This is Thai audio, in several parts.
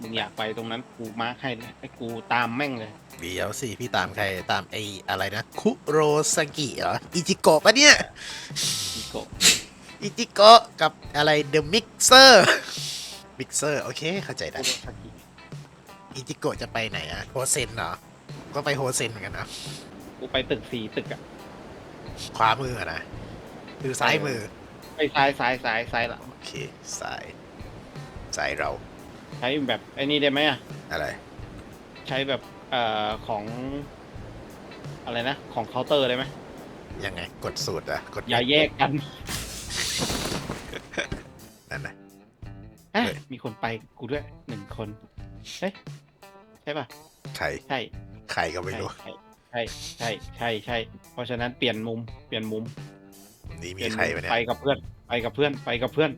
มึงอยากไปตรงนั้นกูมาร์คให้เลยไอ้กูตามแม่งเลย เดี๋ยวสิพี่ตามใครตามไอ้อะไรนะ คุโรซากิเหรอ อิจิโกะปะเนี่ย อีโกะอิจิโกะกับอะไร The Mixer Mixer โอเคเข้าใจได้ คุโรซากิอิจิโกะจะไปไหนอะโฮเซนเหรอ ก็ไปโฮเซนเหมือนกันนะ กูไปตึกสี่ตึกอะขวามืออะนะ คือซ้ายมือ ไปซ้ายซ้ายซ้ายซ้ายละ โอเค ซ้าย ซ้ายเราใช้แบบไอ้นี่ได้ไหมอะอะไรใช้แบบเอ่อของ อะไรนะ ของเคาน์เตอร์ได้ไหมยังไงกดสูตรอะกดอย่าแยกกันนั่นนะเอ๊ะเฮ้ย มีคนไปกูด้วยหนึ่งคนเฮ้ยใช่ป่ะใครใช่ใครก็ไม่ใช่รู้ ใช่ใช่ใช่ใช่ใช่เพราะฉะนั้นเปลี่ยนมุมเปลี่ยนมุมนี่เปมีลี่ยนใครมุมไปเนี่ยไปกับเพื่อน ไปกับเพื่อนไปกับเพื่อน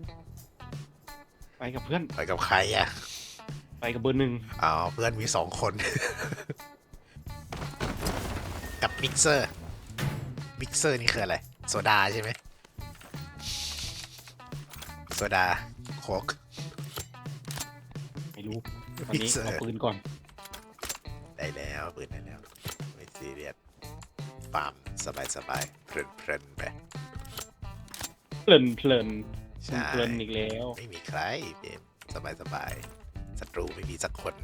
ไปกับเพื่อน ไปกับใครอะไปกับเบอร์หนึ่งอ๋อเพื่อนมีสองคน กับมิกเซอร์ มิกเซอร์นี่คืออะไร โซดาใช่ไหมโซดาโคก ไม่รู้ตอนนี้ Mixer เอาปืนก่อน ได้แล้วปืนได้แล้ว ไม่ซีเรียสฟาร์มสบายสบายเพลินเพลินไป เพลินเพลิน ใช่เพลินอีกแล้ว ไม่มีใครเกมสบายสบายศัตรูไม่มีสักคน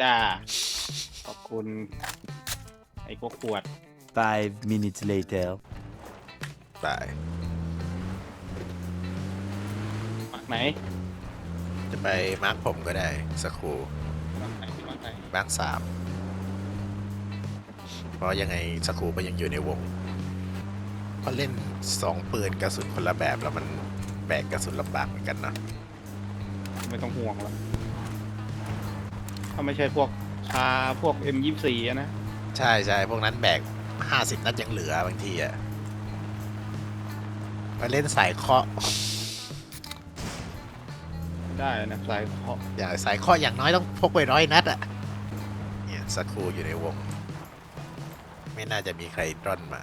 จ้า ขอบคุณ ไอ้พวกขวด Five minutes later. ไปมักไหนจะไปมาร์คผมก็ได้สักครู่ มักไหนมักไหนมาร์คสามเพราะยังไงสักครู่ก็ยังอยู่ในวง เพราะเล่นสองปืนกระสุนคนละแบบแล้วมันแบกกระสุนลำบากเหมือนกันเนอะไม่ต้องห่วงแล้วถ้าไม่ใช่พวกคาพวก M24 อะนะ ใช่ใช่พวกนั้นแบกห้าสิบนัดยังเหลือบางทีอะมาเล่นสายเคาะได้นะสายเคาะอย่างสายเคาะอย่างน้อยต้องพกไปร้อยนัดอะเนี่ยสักครู่อยู่ในวง ไม่น่าจะมีใครร่อนมา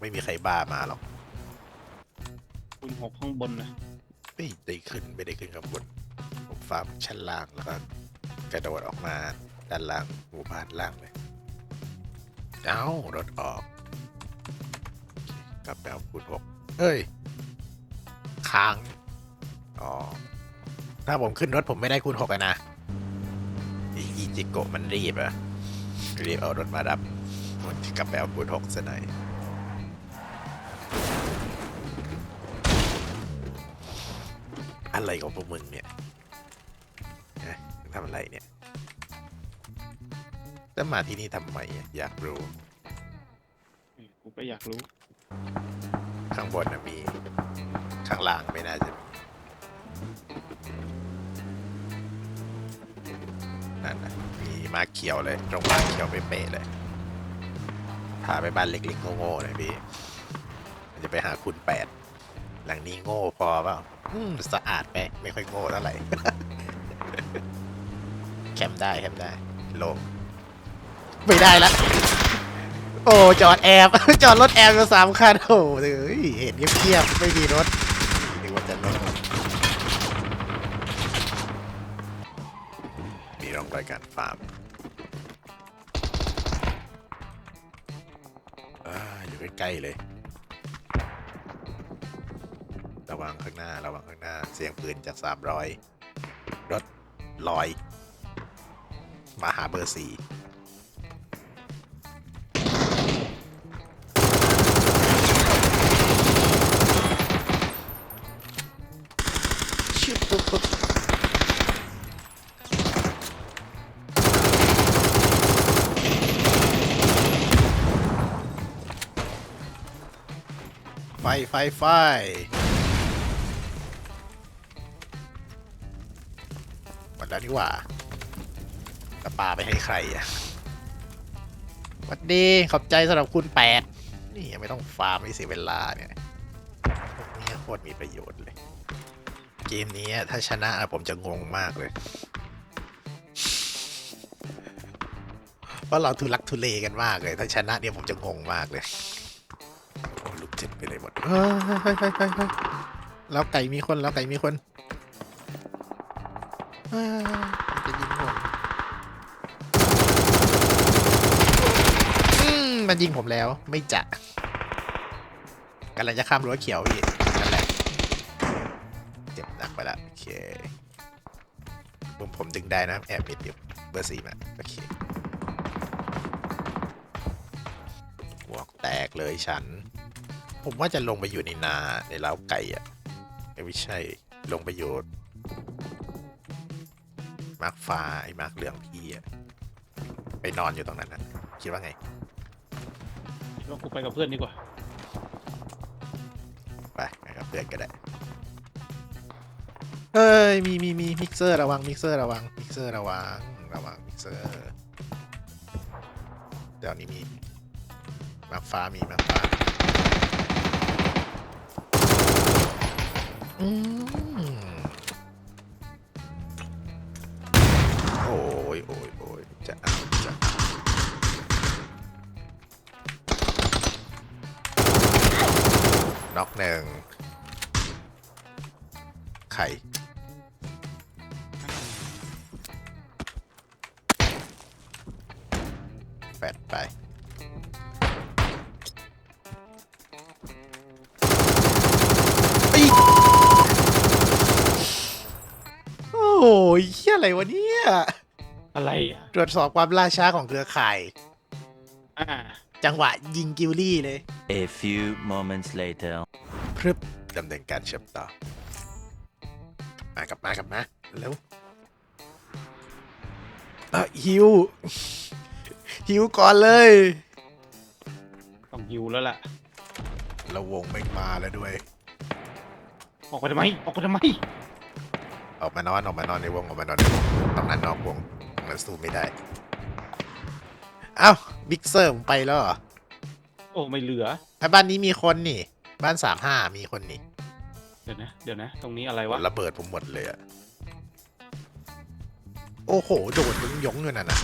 ไม่มีใครบ้ามาหรอกคุณหกข้างบนนะไม่ได้ขึ้นไม่ได้ขึ้นข้างบน ผมฟาร์มชั้นล่างแล้วก็กระโดดออกมาด้านล่างหมู่บ้านล่างเลย เอ้ารถออกกลับไปเอาคูณหกเฮ้ยค้างอ๋อถ้าผมขึ้นรถผมไม่ได้คูณหกอะนะอีอีจิโกะมันรีบอะรีบเอารถมารับผมจะกลับไปเอาคูณหกซะหน่อย อะไรของพวกมึงเนี่ยฮะทำอะไรเนี่ยแล้วมาที่นี่ทำไมอะอยากรู้ กูก็อยากรู้ ข้างบนนะมี ข้างล่างไม่น่าจะมีนั่นนะมีมาร์คเขียวเลย ตรงมาร์คเขียวเป๊ะๆเลยพาไปบ้านเล็กๆโง่ๆหน่อยพี่ มันจะไปหาคุณแปด หลังนี้โง่พอเปล่า อืมสะอาดไปไม่ค่อยโง่เท่าไหร่ แคมป์ได้แคมป์ได้ ลง ไม่ได้ละ โอ้จอดแอบ จอดรถแอบอยู่สามคันโอ้เฮ้ยเห็นเงียบๆไม่มีรถนึกว่าจะรถมีร่องรอยการฟาร์มอ่าอยู่ใกล้ๆเลย วังข้างหน้า ระวังข้างหน้า เสียงปืนจาก300รถลอย มาหาเบอร์สี่ชิบบไฟ ไฟ ไฟ แล้วนี่หว่าจะปาไปให้ใครอะวัดดี ขอบใจสำหรับคุณแปดนี่ยังไม่ต้องฟาร์มไม่เสียเวลาเนี่ยพวกนี้โคตรมีประโยชน์เลย เกมนี้ถ้าชนะผมจะงงมากเลยเพราะเราทุลักทุเลกันมากเลย ถ้าชนะเนี่ยผมจะงงมากเลยลุกเจ็ดไปเลยหมดเฮ้ยเฮ้ยเฮ้ยเฮ้ยเฮ้ยแล้วไก่มีคนแล้วไก่มีคน อ่ามันจะยิงผมอืมมันยิงผมแล้วไม่จะกำลังจะข้ามรั้วเขียวพี่นั่นแหละเจ็บหนักไปละโอเคผมผมดึงได้นะแอบมิดอยู่เบอร์สี่มาโอเคหวกแตกเลยฉัน ผมว่าจะลงไปอยู่ในนาในเล้าไก่อะไม่ใช่ลงไปอยู่ มาร์คฟ้าไอ้มาร์คเหลืองพี่อะไปนอนอยู่ตรงนั้นนะคิดว่าไง ลองกูไปกับเพื่อนดีกว่า ไปนะครับเดือนก็ได้เฮ้ยมีมีมีมิกเซอร์ระวังมิกเซอร์ระวังมิกเซอร์ระวังระวังมิกเซอร์เดี๋ยวนี้มีมาฟ้ามีมาฟ้าอืม หนึ่งไข่แปดไปโอ้ยเฮียอะไรวะเนี่ย อะไรอะตรวจสอบความล่าช้าของเครือข่าย อ่า จังหวะยิงกิลลี่เลย A few moments later. พรึบดำเนินการเชื่อมต่อ มากลับมากลับมาแล้วเอะฮิว ฮิวก่อนเลย ต้องหิวแล้วล่ะ แล้ววงไม่มาแล้วด้วย ออกไปทำไม ออกไปทำไม ออกมานอนออกมานอนในวงออกมานอนในวงตรงนั้นนอกวงตรงนั้นสู้ไม่ได้ เอ้า บิ๊กเซอร์ผมไปแล้วเหรอโอ้ไม่เหลือ ไอ้บ้านนี้มีคนนี่ บ้านสามห้ามีคนนี่เดี๋ยวนะ เดี๋ยวนะ ตรงนี้อะไรวะ ระเบิดผมหมดเลยอะโอ้โห โดดมึงยงอยู่นั่นน่ะ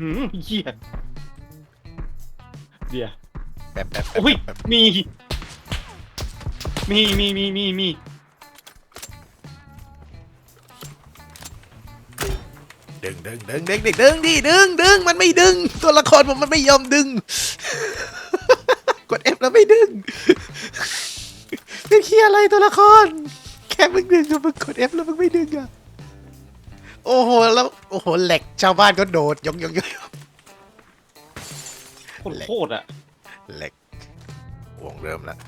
อืมเหี้ยเดี๋ยว แป๊บแป๊บแป๊บโอ้ย แป๊บมี มีมีมีมีมี ดึงดึงดึงดึงดึงดึงดิดึงดึงมันไม่ดึง ตัวละครผมมันไม่ยอมดึง กด F แล้วไม่ดึงเป็นเคียอะไรตัวละคร แค่มึงดึงแล้วมึงกด F แล้วมึงไม่ดึงอะโอ้โหแล้วโอ้โหแหลกชาวบ้านก็โดดยงยงยงโคตรโคตรอะแหลกวงเริ่มแล้ว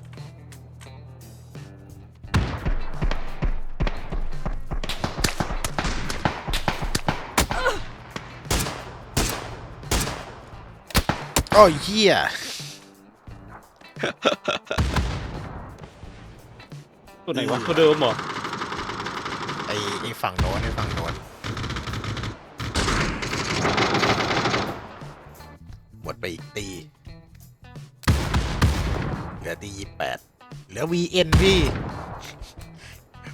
โอ้ยเฮียตัวไหนวะตัวเดิมเหรอไอไอฝั่งโน้นไอฝั่งโน้นหมดไปอีกตี เหลือตียี่แปดเหลือ VN พี่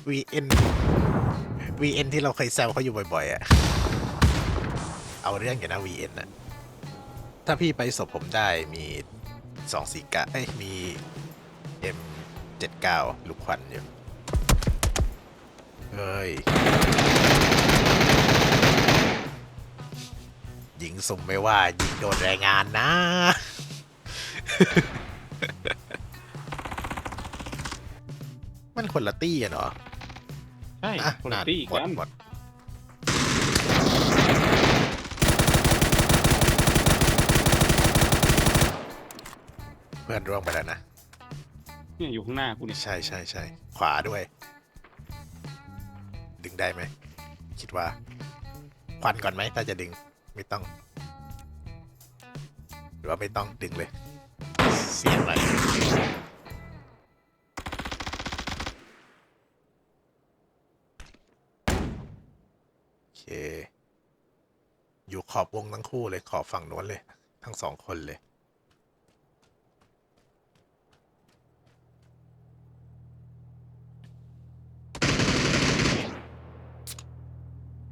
VN VN ที่เราเคยแซวเขาอยู่บ่อยๆอะเอาเรื่องอยู่นะ VN อะ ถ้าพี่ไปศพผมได้มีสองสี่กะเอ้ยมี M79 ลูกควันอยู่ เฮ้ยยิงสุ่มไม่ว่ายิงโดนแรงงานนะ มันคนละตี้อะเนาะใช่อะคนละนานตี้หมดกันหมด พื่อนร่วงไปแล้วนะเนี่ยอยู่ข้างหน้ากูเนี่ยใช่ใช่ใช่ขวาด้วย ดึงได้ไหม คิดว่า ควันก่อนไหมถ้าจะดึงไม่ต้อง หรือว่าไม่ต้องดึงเลย เสียงอะไรโอเค อยู่ขอบวงทั้งคู่เลยขอบฝั่งโน้นเลย ทั้งสองคนเลย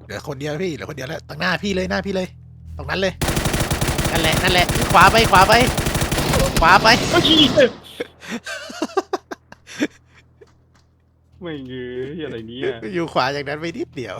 เหลือคนเดียวพี่เหลือคนเดียวแล้วตรงหน้าพี่เลยหน้าพี่เลย ตรงนั้นเลยนั่นแหละนั่นแหละขวาไปขวาไปขวาไปเฮ้ยไม่เงยอะไรเนี่ยอยู่ขวาจากนั้นไปนิดเดียว